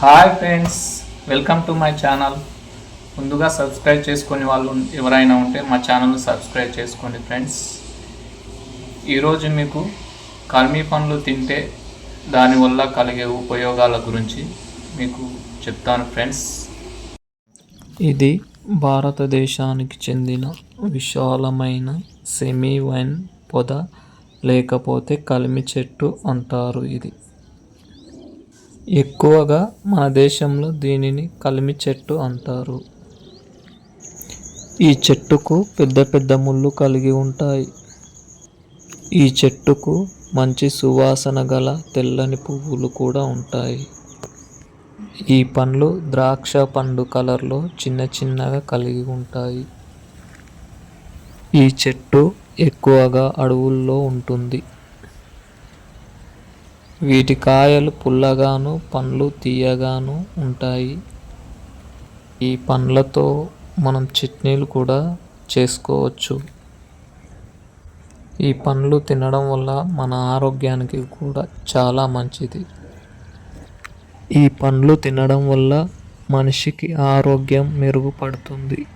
Hi friends welcome to my channel. ముందుగా subscribe చేసుకునే వాళ్ళు ఎవరైనా ఉంటే మా ఛానల్ని సబ్స్క్రైబ్ చేసుకోండి ఫ్రెండ్స్. ఈరోజు మీకు కల్మీ పండ్లు తింటే దానివల్ల కలిగే ఉపయోగాల గురించి మీకు చెప్తాను ఫ్రెండ్స్. ఇది భారతదేశానికి చెందిన విశాలమైన సెమీ వైన్ పొద లేకపోతే కలిమి చెట్టు అంటారు ఇది. ఎక్కువగా మన దేశంలో దీనిని కలిమి చెట్టు అంటారు. ఈ చెట్టుకు పెద్ద పెద్ద ముళ్ళు కలిగి ఉంటాయి. ఈ చెట్టుకు మంచి సువాసన గల తెల్లని పువ్వులు కూడా ఉంటాయి. ఈ పండ్లు ద్రాక్ష పండు కలర్లో చిన్న చిన్నగా కలిగి ఉంటాయి. ఈ చెట్టు ఎక్కువగా అడవుల్లో ఉంటుంది. వీటి కాయలు పుల్లగాను పండ్లు తీయగాను ఉంటాయి. ఈ పండ్లతో మనం చట్నీలు కూడా చేసుకోవచ్చు. ఈ పండ్లు తినడం వల్ల మన ఆరోగ్యానికి కూడా చాలా మంచిది. ఈ పండ్లు తినడం వల్ల మనిషికి ఆరోగ్యం మెరుగుపడుతుంది.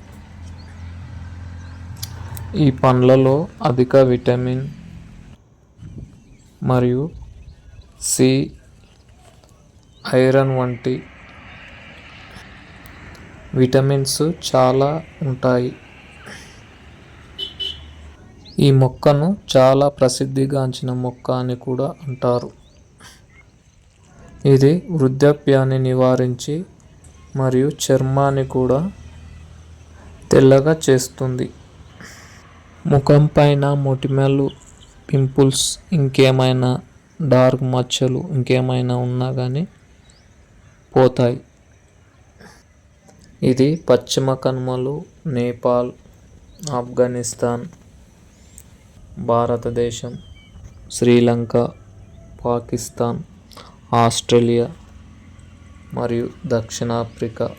ఈ పండ్లలో అధిక విటమిన్ మరియు సి ఐరన్ వంటి విటమిన్స్ చాలా ఉంటాయి. ఈ మొక్కను చాలా ప్రసిద్ధిగాంచిన మొక్క అని కూడా అంటారు. ఇది వృద్ధాప్యాన్ని నివారించి మరియు చర్మాన్ని కూడా తెల్లగా చేస్తుంది. ముఖం పైన మొటిమలు పింపుల్స్ ఇంకేమైనా డార్క్ మచ్చలు ఇంకేమైనా ఉన్నా కానీ పోతాయి. ఇది పశ్చిమ కనుమలు నేపాల్ ఆఫ్ఘనిస్తాన్ భారతదేశం శ్రీలంక పాకిస్తాన్ ఆస్ట్రేలియా మరియు దక్షిణాఫ్రికా.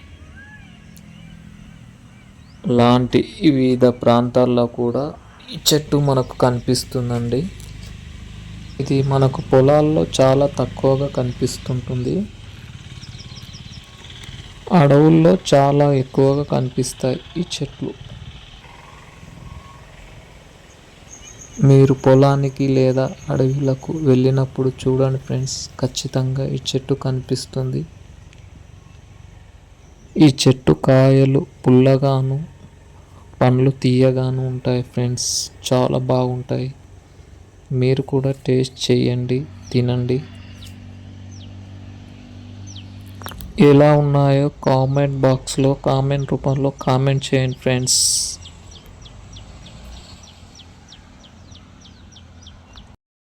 లాంటి వివిధ ప్రాంతాల్లో కూడా ఈ చెట్టు మనకు కనిపిస్తుందండి. ఇది మనకు పొలాల్లో చాలా తక్కువగా కనిపిస్తుంటుంది. అడవుల్లో చాలా ఎక్కువగా కనిపిస్తాయి ఈ చెట్లు. మీరు పొలానికి లేదా అడవులకు వెళ్ళినప్పుడు చూడండి ఫ్రెండ్స్ ఖచ్చితంగా ఈ చెట్టు కనిపిస్తుంది. ఈ చెట్టు కాయలు పుల్లగాను పండ్లు తీయగాను ఉంటాయి ఫ్రెండ్స్ చాలా బాగుంటాయి. మీరు కూడా టేస్ట్ చేయండి తినండి. ఎలా ఉన్నాయో కామెంట్ బాక్స్లో కామెంట్ రూపంలో కామెంట్ చేయండి ఫ్రెండ్స్.